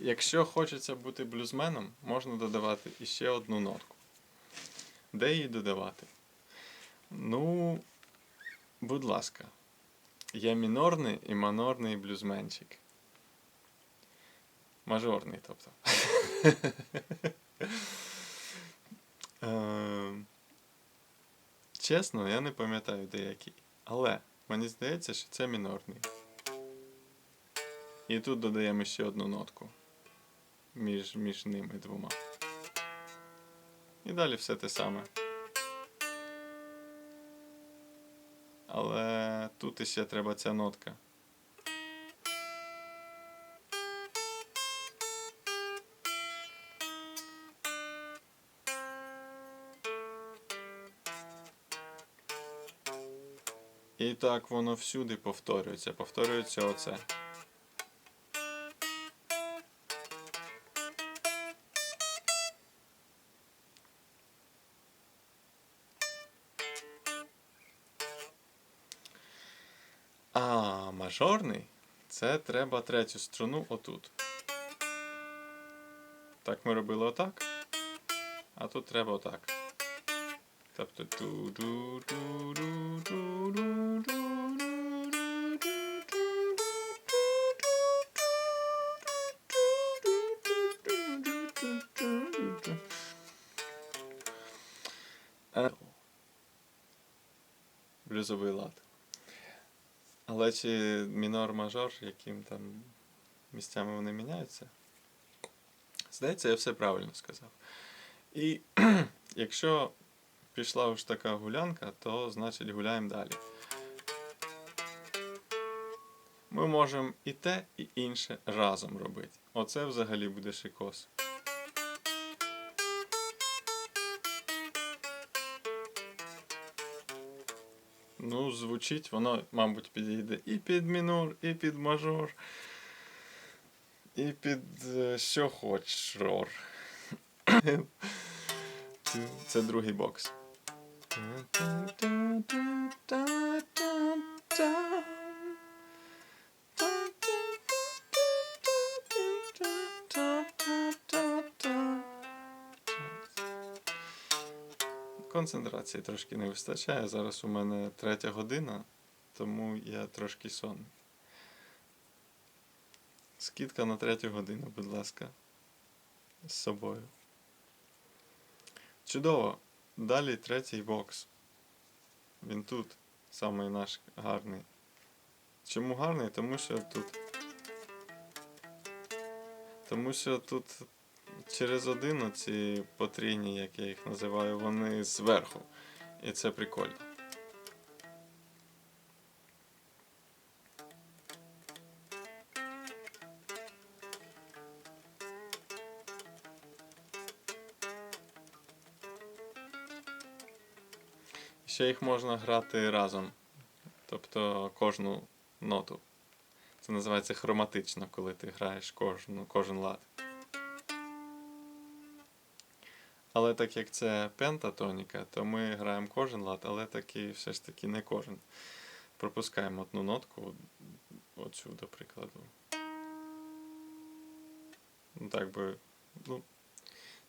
Якщо хочеться бути блюзменом, можна додавати іще одну нотку. Де її додавати? Ну, будь ласка, є мінорний і манорний блюзменчик. Мажорний, тобто. Ем, Чесно, я не пам'ятаю деякий. Але мені здається, що це мінорний. І тут додаємо ще одну нотку між, між ними двома. І далі все те саме. Але тут іще треба ця нотка. І так воно всюди повторюється. Повторюється оце. Мажорний це треба третю струну отут. Так ми робили отак. А тут треба отак. Тобто Блюзовий лад. Але чи мінор-мажор, яким там місцями вони міняються? Здається, я все правильно сказав. І якщо пішла уж така гулянка, то значить гуляємо далі. Ми можемо і те, і інше разом робити. Оце взагалі буде шикос. Ну, звучить, воно, мабуть, підійде і під мінор, і під мажор, і під е, що хоч рор. Це другий бокс. Концентрації трошки не вистачає. Зараз у мене третя година, тому я трошки сонний. Скидка на третю годину, будь ласка, з собою. Чудово. Далі третій бокс. Він тут самий наш гарний. Чому гарний? Тому що тут. Тому що тут через один ці потрійні, як я їх називаю, вони зверху. І це прикольно. Ще їх можна грати разом. Тобто кожну ноту. Це називається хроматично, коли ти граєш кожну, кожен лад. Але так як це пентатоніка, то ми граємо кожен лад, але таки все ж таки не кожен. Пропускаємо одну нотку оцю, до прикладу. Ну так би. Ну,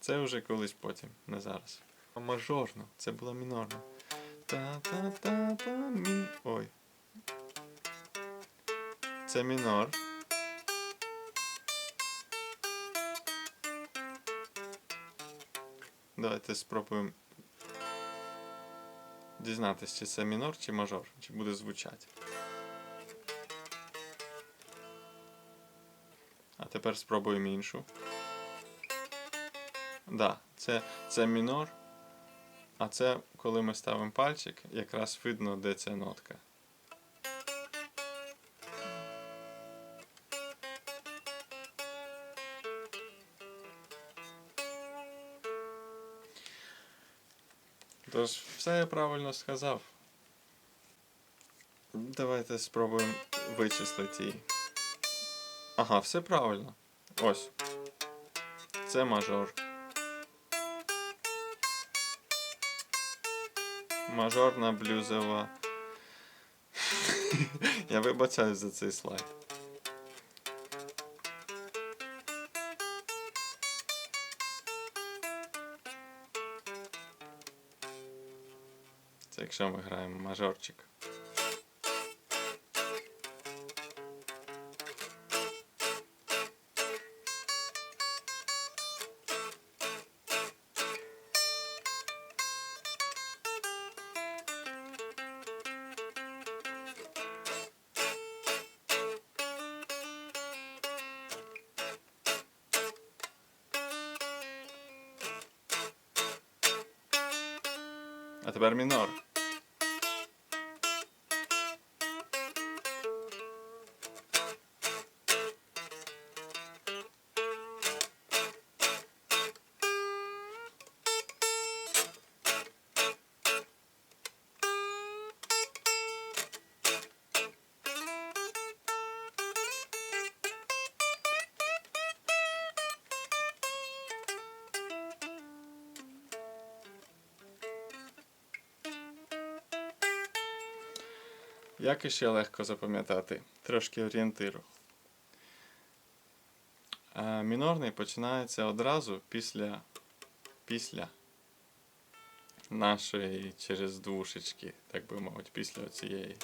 це вже колись потім, не зараз. Мажорно, це була мінорна. Та-та-та-та мі. Ой. Це мінор. Давайте спробуємо дізнатися, чи це мінор, чи мажор, чи буде звучати. А тепер спробуємо іншу. Да, це, це мінор. А це, коли ми ставимо пальчик, якраз видно, де ця нотка. Тож, все я правильно сказав. Давайте спробуємо вичислити її. Ага, все правильно. Ось. Це мажор. Мажорна блюзова. Я вибачаюсь за цей слайд. Якщо ми граємо мажорчик. А тепер мінор. Як іще легко запам'ятати? Трошки орієнтиру. А мінорний починається одразу після, після нашої через двушечки, так би мовити, після цієї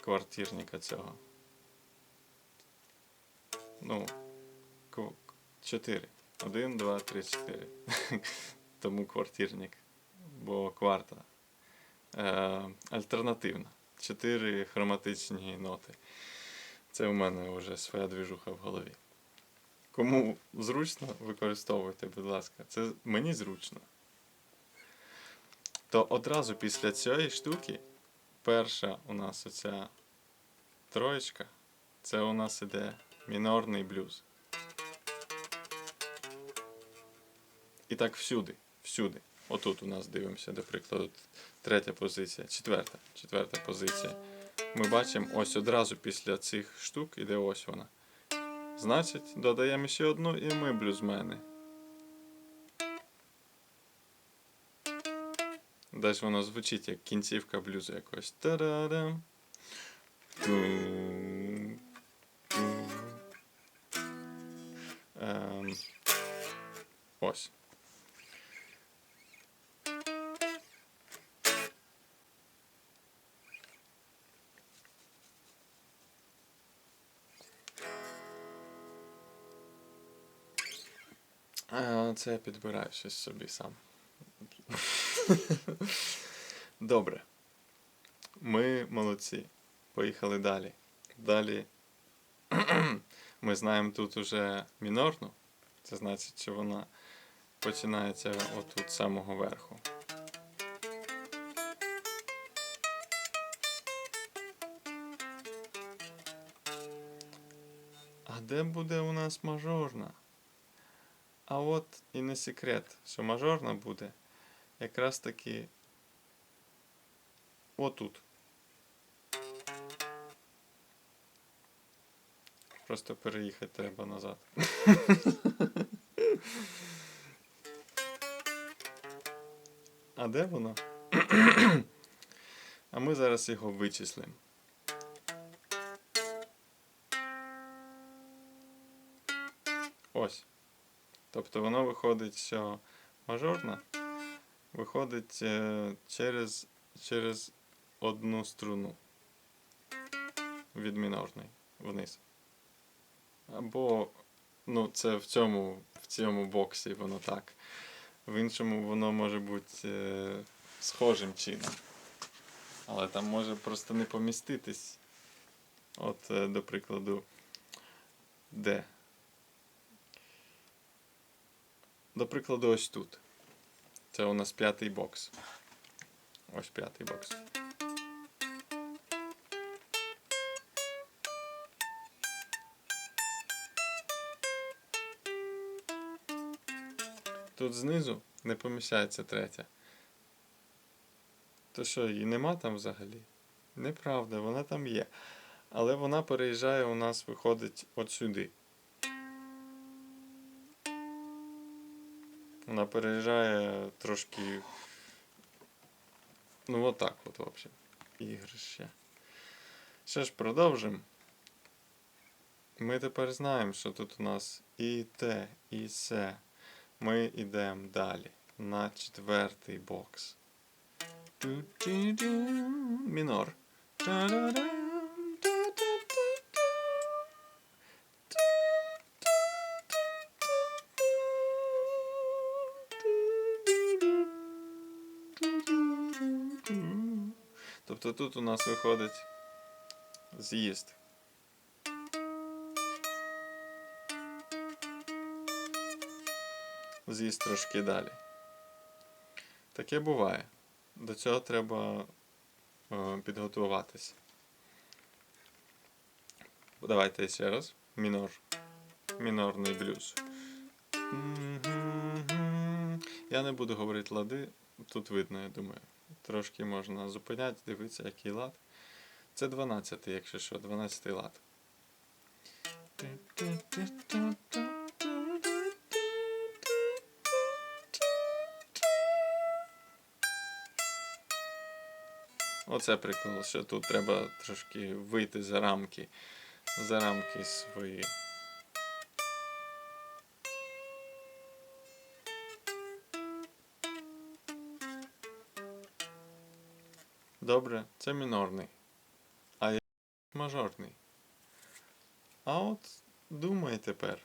квартирника цього. Ну, ку- чотири. Один, два, три, чотири. Тому квартирник. Бо кварта. Е, альтернативна. Чотири хроматичні ноти. Це у мене вже своя двіжуха в голові. Кому зручно, використовуйте, будь ласка. Це мені зручно. То одразу після цієї штуки перша у нас оця троєчка. Це у нас іде мінорний блюз. І так всюди, всюди. Отут у нас дивимося, до прикладу, третя позиція, четверта, четверта позиція. Ми бачимо ось одразу після цих штук іде ось вона. Значить, додаємо ще одну і ми блюзмени. Десь воно звучить як кінцівка блюзу якось. Тум. Ем. Ось. Це я підбираю щось собі сам. Добре. Ми молодці. Поїхали далі. Далі ми знаємо тут уже мінорну. Це значить, що вона починається отут з самого верху. А де буде у нас мажорна? А от і не секрет, що мажорна буде якраз таки отут. Просто переїхати треба назад. А де воно? А ми зараз його вичислимо. Ось. Тобто воно виходить, що мажорна виходить е, через, через одну струну від мінорної вниз. Або, ну, це в цьому, в цьому боксі воно так. В іншому воно може бути е, схожим чином. Але там може просто не поміститись. От, е, до прикладу, де. До прикладу, ось тут. Це у нас п'ятий бокс. Ось п'ятий бокс. Тут знизу не поміщається третя. То що, її нема там взагалі? Неправда, вона там є. Але вона переїжджає у нас, виходить от сюди. Вона переїжджає трошки. Ну, отак от, в общем. Ігрище. Що ж, продовжимо. Ми тепер знаємо, що тут у нас і те, і се. Ми йдемо далі на четвертий бокс. Мінор. Та-да-дам, тут у нас виходить з'їзд. З'їзд трошки далі. Таке буває. До цього треба е, підготуватися. Давайте ще раз. Мінор. Мінорний блюз. Я не буду говорити лади, тут видно, я думаю. Трошки можна зупиняти, дивитися, який лад. Це 12, якщо що, 12 лад. Оце прикол, що тут треба трошки вийти за рамки, за рамки свої. Добре, це мінорний. А я мажорний. А от думай тепер.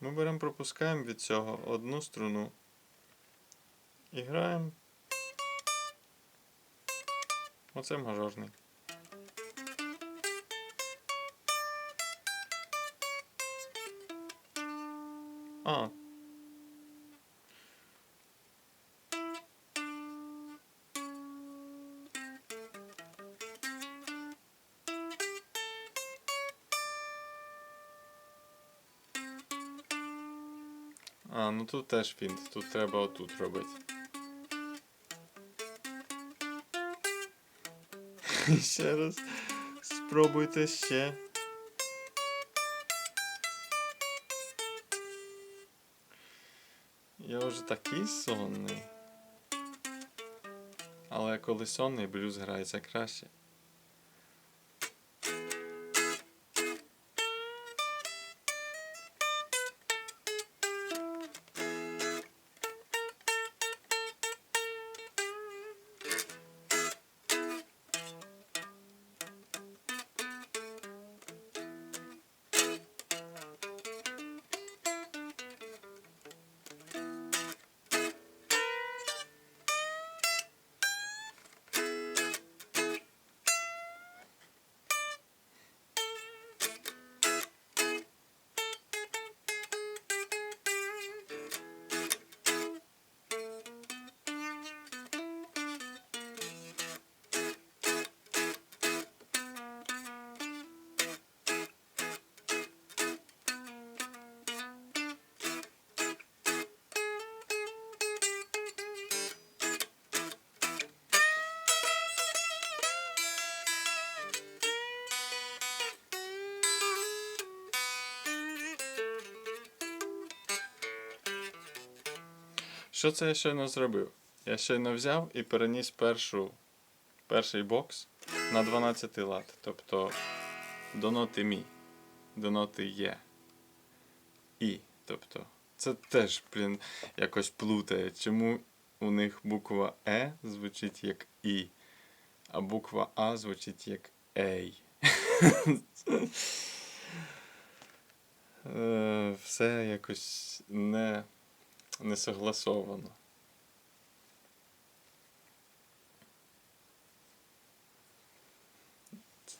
Ми беремо, пропускаємо від цього одну струну. І граємо. Оце мажорний. А. ну тут теж фінт, тут треба отут робити. Ще раз спробуйте ще. Я вже такий сонний. Але коли сонний, блюз грається краще. Що це я щойно зробив? Я щойно взяв і переніс першу, перший бокс на 12 лад. Тобто до ноти мі, до ноти є. І. Тобто, це теж, блін, якось плутає. Чому у них буква Е звучить як І, а буква А звучить як Ей. Е, Все якось не, не согласовано.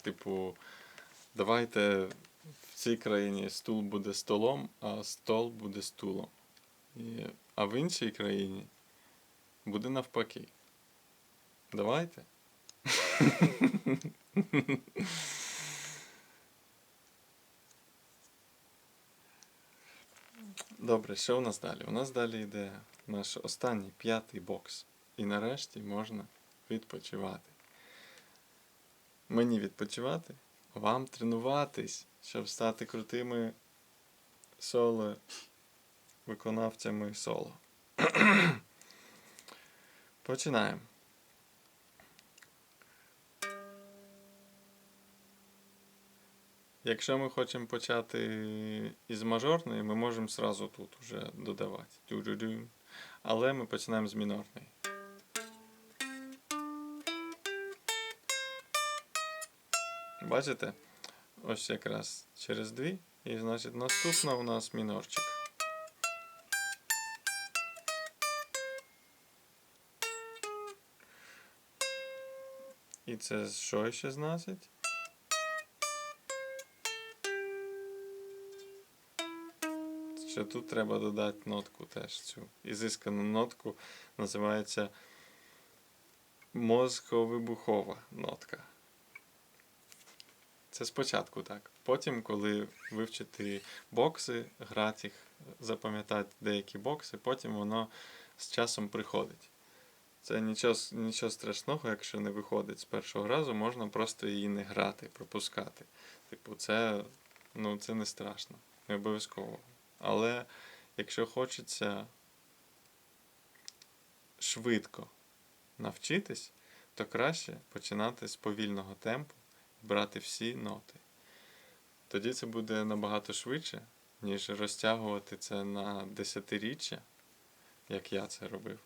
Типу, давайте в цій країні стул буде столом, а стол буде стулом. І, а в іншій країні буде навпаки. Давайте. Добре, що у нас далі? У нас далі йде наш останній п'ятий бокс. І нарешті можна відпочивати. Мені відпочивати, вам тренуватись, щоб стати крутими соло виконавцями соло. Починаємо. Якщо ми хочемо почати із мажорної, ми можемо сразу тут вже додавати. Але ми починаємо з мінорної. Бачите? Ось якраз через дві. І значить наступна у нас мінорчик. І це що ще значить? Ще тут треба додати нотку теж цю. Ізискану нотку називається мозковибухова нотка. Це спочатку так. Потім, коли вивчити бокси, грати їх, запам'ятати деякі бокси, потім воно з часом приходить. Це нічого, нічого страшного, якщо не виходить з першого разу, можна просто її не грати, пропускати. Типу, це, ну, це не страшно, не обов'язково. Але якщо хочеться швидко навчитись, то краще починати з повільного темпу, брати всі ноти. Тоді це буде набагато швидше, ніж розтягувати це на десятиріччя, як я це робив.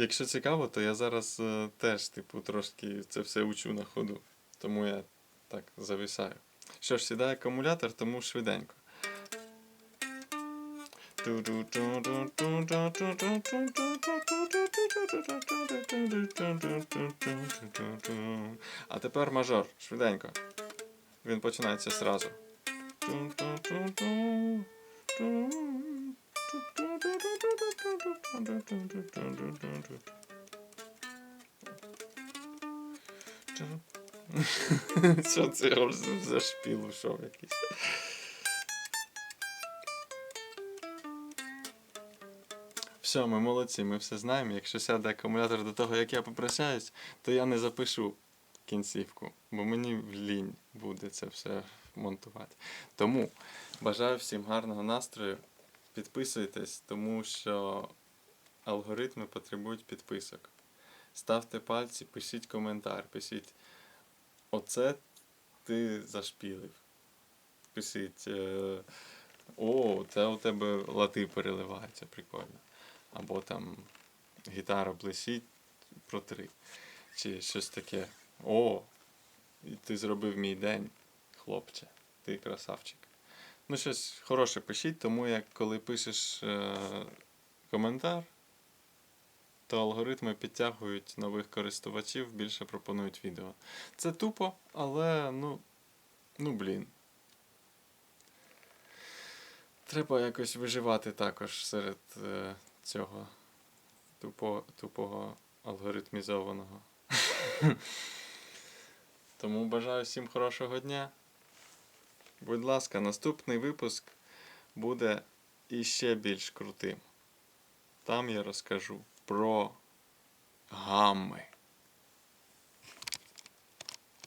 Якщо цікаво, то я зараз е, теж, типу, трошки це все учу на ходу. Тому я так зависаю. Що ж, сідає акумулятор, тому швиденько. А тепер мажор, швиденько. Він починається зразу. Що це за шпіл ушов якийсь? Все, ми молодці, ми все знаємо. Якщо сяде акумулятор до того, як я попрощаюсь, то я не запишу кінцівку, бо мені лінь буде це все монтувати. Тому бажаю всім гарного настрою. Підписуйтесь, тому що алгоритми потребують підписок. Ставте пальці, пишіть коментар, пишіть. Оце ти зашпілив. Пишіть. е, О, це у тебе лати переливаються, прикольно. Або там гітара блисить про три. Чи щось таке. О, ти зробив мій день, хлопче. Ти красавчик. Ну, щось хороше пишіть, тому як коли пишеш е, коментар, то алгоритми підтягують нових користувачів, більше пропонують відео. Це тупо, але ну, ну блін. Треба якось виживати також серед е, цього тупо, тупого алгоритмізованого. Тому бажаю всім хорошого дня. Будь ласка, наступний випуск буде іще більш крутим. Там я розкажу про гамми.